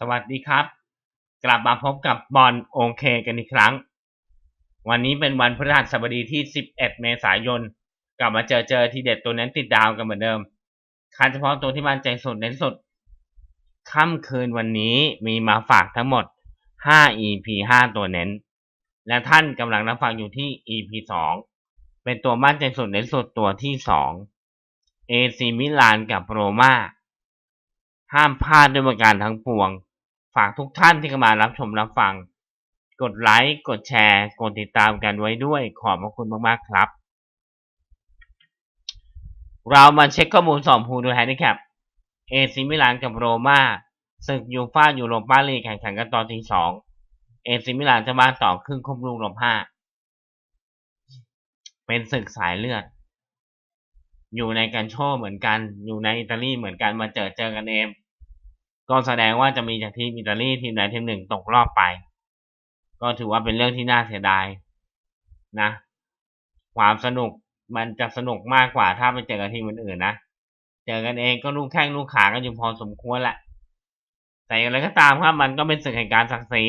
สวัสดีครับ กลับมาพบกับบอลโอเคกันอีกครั้ง วันนี้เป็นวันพฤหัสบดีที่ 11 เมษายน กลับมาเจอเจอทีเด็ดตัวนั้นติดดาวกันเหมือนเดิมคันเฉพาะตัวที่มันใจสุดเน้นสุดค่ำคืนวันนี้มีมาฝากทั้งหมด 5 EP 5 ตัวเน้น และท่านกำลังรับฟังอยู่ที่ EP 2 เป็นตัวมั่นใจสุดเน้นสุดตัวที่ 2 AC มิลานกับโรม่า ห้ามพลาดด้วยประการทั้งปวง ฝากทุกท่านที่เข้ามารับชมรับฟัง กดไลค์กดแชร์ กดติดตามกันไว้ด้วยขอบพระคุณมากๆครับ เรามาเช็คข้อมูลสอบพูลดูแฮนดิแคปเอซิมิลานกับโรม่าศึกยูฟ่ายูโรปาลีกแข่งขันกันตอนที่สองเอซิมิลานจะมาต่อครึ่งครบลูกลบห้าเป็นศึกสายเลือด อยู่ในกันโชเหมือนกัน อยู่ในอิตาลีเหมือนกันมาเจอเจอกันเองก็แสดงว่าจะมีจากทีมอิตาลีทีมใดทีมหนึ่งตกรอบไป ก็ถือว่าเป็นเรื่องที่น่าเสียดายนะ ความสนุกมันจะสนุกมากกว่าถ้าไปเจอกับทีมอื่นๆนะเจอกันเองก็ลูกแข้งลูกขากันอยู่พอสมควรแหละแต่อย่างไรก็ตามครับมันก็เป็นศึกแห่งการศักดิ์ศรี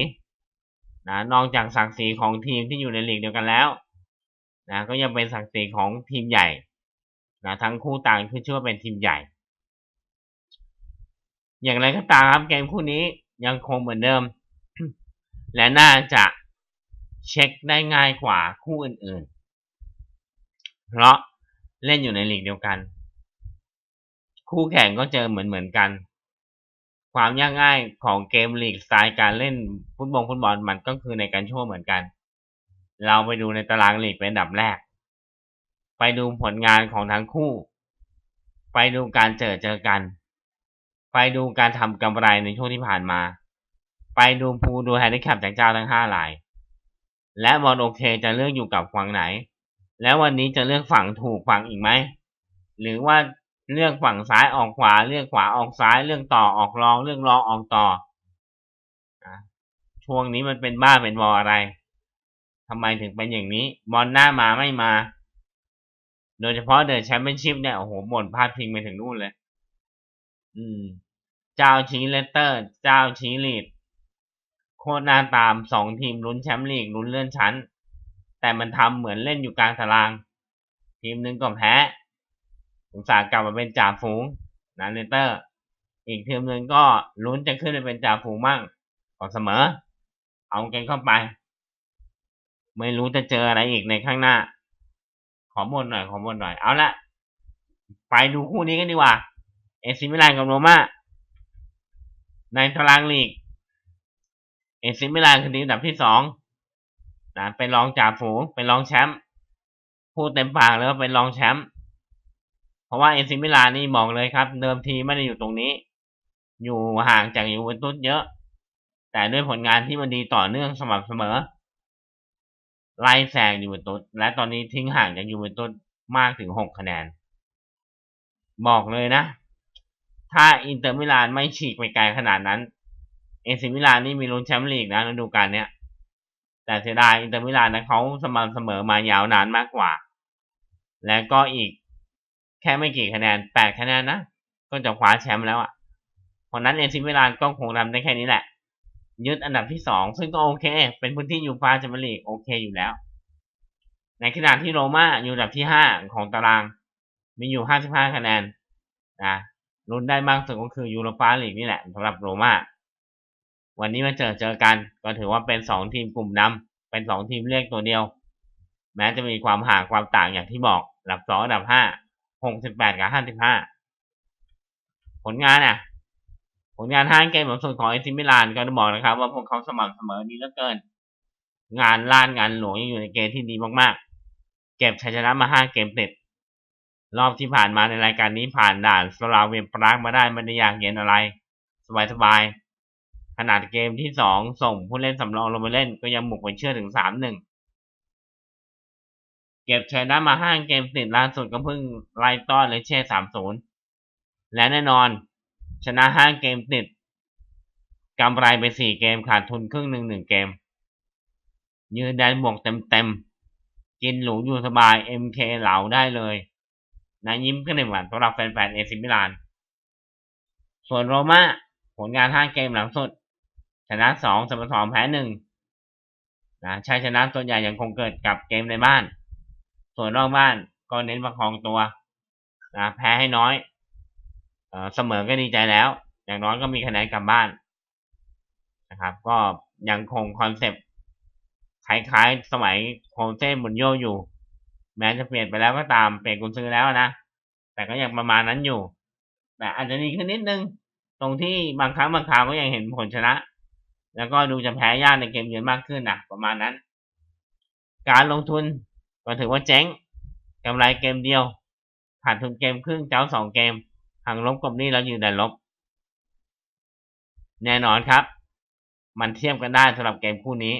นะนอกจากศักดิ์ศรีของทีมที่อยู่ในลีกเดียวกันแล้วนะก็ยังเป็นศักดิ์ศรีของทีมใหญ่ นะทั้งคู่ต่างขึ้นชื่อว่าเป็นทีมใหญ่ อย่างไรก็ตามครับเกมคู่นี้ยังคงเหมือนเดิม และน่าจะเช็คได้ง่ายกว่าคู่อื่นๆ เพราะเล่นอยู่ในลีกเดียวกัน คู่แข่งก็เจอเหมือนเหมือนกัน ความยากง่ายของเกมลีกสไตล์การเล่นฟุตบอลฟุตบอลมันก็คือในการชั่วเหมือนกัน เราไปดูในตารางลีกเป็นอันดับแรก ไปดูผลงานของทั้งคู่ ไปดูการเจอเจอกัน ไปดูการทำกำไรในช่วงที่ผ่านมา ไปดูภูดูแฮนดิแคปจากเจ้าทั้งห้าราย และบอลโอเคจะเลือกอยู่กับฝั่งไหน แล้ววันนี้จะเลือกฝั่งถูกฝั่งอีกไหม หรือว่าเลือกฝั่งซ้ายออกขวา เลือกขวาออกซ้าย เลือกต่อออกรอง เลือกรองออกต่ออช่วงนี้มันเป็นบ้าเป็นบออะไรทำไมถึงเป็นอย่างนี้ บอลหน้ามาไม่มา โดยเฉพาะเดอะแชมเปี้ยนชิพเนี่ยโอ้โหบ่นพาดพิงไปถึงนู่นเลย อืม เจ้าชีเลสเตอร์ เจ้าชีลีดโคตรน่าตามสองทีมลุ้นแชมป์ลีกลุ้นเลื่อนชั้น แต่มันทำเหมือนเล่นอยู่กลางตาราง ทีมหนึ่งก็แพ้อุตส่าห์กลับมาเป็นจ่าฝูงนะเลสเตอร์ อีกทีมหนึ่งก็ลุ้นจะขึ้นไปเป็นจ่าฝูงมั่งก็เสมอ เอากันเข้าไป ไม่รู้จะเจออะไรอีกในข้างหน้า ขอบนหน่อยขอบนหน่อยเอาละไปดูคู่นี้กันดีกว่าเอซิมิลานกับโรม่าในตารางลีก เอซิมิลานคือทีมอันดับที่สองนะเป็นรองจ่าฝูงเป็นรองแชมป์พูดเต็มปากเลยว่าเป็นรองแชมป์เพราะว่าเอซิมิลานนี่บอกเลยครับ เดิมทีไม่ได้อยู่ตรงนี้ อยู่ห่างจากยูเวนตุสเยอะ แต่ด้วยผลงานที่มันดีต่อเนื่องสม่ำเสมอ ไล่แซงยูเวนตุสและตอนนี้ทิ้งห่างจากยูเวนตุสมากถึงหกคะแนน บอกเลยนะ ถ้าอินเตอร์มิลานไม่ฉีกไปไกลขนาดนั้น เอซิมิลานนี่มีลุ้นแชมป์ลีกนะฤดูกาลเนี้ย แต่เสียดายอินเตอร์มิลานนะเขาสม่ำเสมอมายาวนานมากกว่า และก็อีกแค่ไม่กี่คะแนนแปดคะแนนนะ ก็จะคว้าแชมป์แล้วอะ่ะเพราะนั้นเอซิมิลานก็คงทำได้แค่นี้แหละ ยึดอันดับที่สองซึ่งก็โอเค เป็นพื้นที่ยูฟาแชมเปี้ยนลีกโอเคอยู่แล้ว ในขณะที่โรม่าอยู่อันดับที่ห้าของตาราง มีอยู่ห้าสิบห้าคะแนนนะลุ้นได้มากสุดก็คือยูโรปาลีกนี่แหละสำหรับโรม่าวันนี้มาเจอเจอกันก็ถือว่าเป็นสองทีมกลุ่มนำเป็นสองทีมเรียกตัวเดียว แม้จะมีความห่างความต่างอย่างที่บอกอันดับสองอันดับห้าหกสิบแปดกับห้าสิบห้าผลงานอะ ผลงานห้างเกมหลังสุดของเอซิมิลานก็ต้องบอกนะครับ ว่าพวกเขาสม่ำเสมอดีเหลือเกิน งานล้านงานหลวงยังอยู่ในเกณฑ์ที่ดีมากๆ เก็บชัยชนะมาห้าเกมติดรอบที่ผ่านมาในรายการนี้ผ่านด่านสลาเวียนปรากมาได้ไม่ได้ยากเย็นอะไร สบายๆขนาดเกมที่สองส่งผู้เล่นสำรองลงมาเล่นก็ยังบุกไปเชื่อถึงสามหนึ่งเก็บชัยชนะมาห้าเกมติดล่าสุดก็เพิ่งไล่ต้อนเลเช่สามศูนย์และแน่นอน ชนะห้าเกมติดกำไรไปสี่เกมขาดทุนครึ่งหนึ่งหนึ่งเกม ยืนแดนบวกเต็มเต็มกินหรูอยู่สบาย MK เหลาได้เลยนะยิ้มขึ้นในหวานสำหรับแฟนๆเอซิมิลาน ส่วนโรม่าผลงานห้าเกมหลังสุด ชนะสองเสมอสองแพ้หนึ่งนะชัยชนะส่วนใหญ่ยังคงเกิดกับเกมในบ้าน ส่วนนอกบ้านก็เน้นประคองตัวนะแพ้ให้น้อย เสมอก็ดีใจแล้ว อย่างน้อยก็มีคะแนนกลับบ้านนะครับ ก็ยังคงคอนเซปต์คล้ายๆสมัยโคเซ่บุนโยอยู่ แม้จะเปลี่ยนไปแล้วก็ตามเปลี่ยนกุนซื้อแล้วนะแต่ก็ยังประมาณนั้นอยู่ แต่อาจจะดีขึ้นนิดนึง ตรงที่บางครั้งบางคราวก็ยังเห็นผลชนะ แล้วก็ดูจะแพ้ยากในเกมเยือนมากขึ้นนะประมาณนั้น การลงทุนก็ถือว่าเจ๊งกำไรเกมเดียวขาดทุนเกมครึ่งเจ้าสองเกม หักลบกับหนี้แล้วยืนแต่ลบ แน่นอนครับ มันเทียบกันได้สำหรับเกมคู่นี้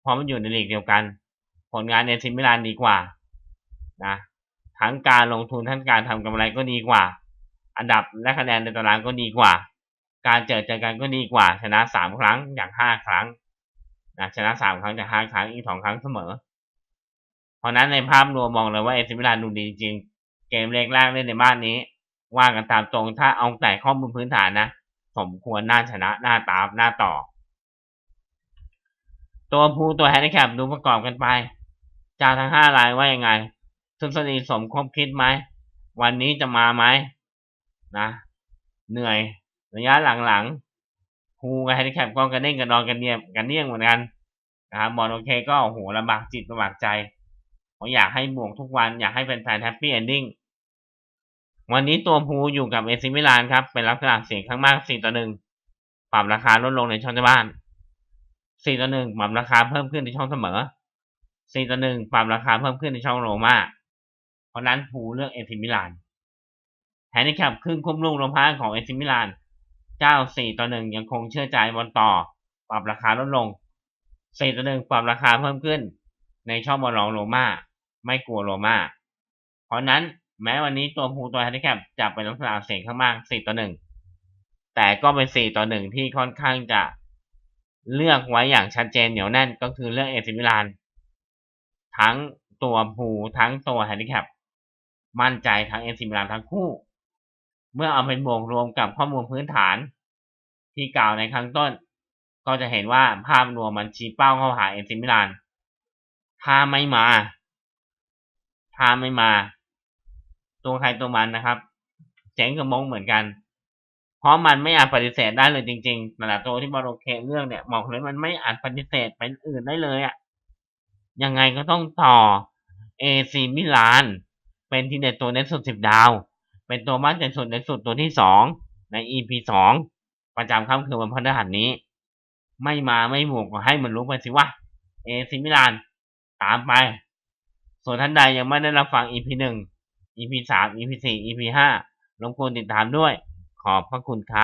เพราะมันอยู่ในลีกเดียวกัน ผลงานในซิมิลานดีกว่านะทั้งการลงทุนทั้งการทำกำไรก็ดีกว่า อันดับและคะแนนในตารางก็ดีกว่า การเจอเจอกันก็ดีกว่า ชนะสามครั้งจากห้าครั้งนะชนะสามครั้งจากห้าครั้งอีกสองครั้งเสมอ เพราะนั้นในภาพรวมมองเลยว่าเอซิมิลานดูดีจริง เกมเล็กแรกเล่นในบ้านนี้ ว่ากันตามตรงถ้าเอาแต่ข้อมูลพื้นฐานนะ สมควรน่าชนะน้าตามน้าต่อ ตัวผู้ตัวแฮนดิแคปดูประกอบกันไป จากทั้งห้ารายว่ายังไงทฤษฎีสมคบคิดไหม วันนี้จะมาไหมนะเหนื่อยระยะหลังๆภูกับแฮนดิแคปก็กระเด้งกระดอนกันเนียกันเนี่ยงเหมือนกันนะครับบอลโอเคก็โอ้โหลำบากจิตลำบากใจเพราะอยากให้บวกทุกวันอยากให้แฟนๆแฮปปี้เอนดิ้ง วันนี้ตัวภูอยู่กับเอซิมิลานครับ เป็นลักษณะเสียงข้างมาก4ต่อ1ปรับราคาลดลงในช่องเจ้าบ้าน4ต่อ1ปรับราคาเพิ่มขึ้นในช่องเสมอ4ต่อ1ปรับราคาเพิ่มขึ้นในช่องโรม่าเพราะนั้นภูเลือกเอซิมิลานแฮนดิแคปครึ่งคุ้มลูกลงพ้าของเอซิมิลานเจ้า4ต่อ1ยังคงเชื่อใจบอลต่อ ปรับราคาลดลง4ต่อ1ปรับราคาเพิ่มขึ้น ในช่องบอลรองโรม่าไม่กลัวโรม่าเพราะนั้น แม้วันนี้ตัวภูตัวแฮนดิแคปจะเป็นลักษณะเสียงข้างมาก4ต่อ1แต่ก็เป็น4ต่อ1ที่ค่อนข้างจะเลือกไว้อย่างชัดเจนเหนียวแน่นก็คือเลือกเอซิมิลานทั้งตัวภูทั้งตัวแฮนดิแคปมั่นใจทั้งเอซิมิลานทั้งคู่ เมื่อเอาไปบวกรวมกับข้อมูลพื้นฐาน ที่กล่าวในข้งต้น ก็จะเห็นว่าภาพรวมมันชี้เป้าเข้าหาเอซิมิลานถ้าไม่มาถ้าไม่มา ตัวใครตัวมันนะครับเจ๋งกับมงเหมือนกัน เพราะมันไม่อาจปฏิเสธได้เลยจริงๆแต่ละตัวที่บอลโอเคเรื่องเนี่ยบอกเลยมันไม่อาจปฏิเสธเป็นอื่นได้เลยอะยังไงก็ต้องต่อเอซีมิลาน เป็นทีเด็ดตัวเน็ตสุดสิบดาว เป็นตัวมั่นใจสุดในสุดตัวที่สองใน EP สองประจำค่ำคืนวันพฤหัสนี้ ไม่มาไม่บวกก็ให้มันรู้ไปสิว่าเอซิมิลาน ตามไป ส่วนท่านใดยังไม่ได้รับฟัง EP หนึ่ง EP สาม EP สี่ EP ห้ารบกวนติดตามด้วย ขอบพระคุณครับ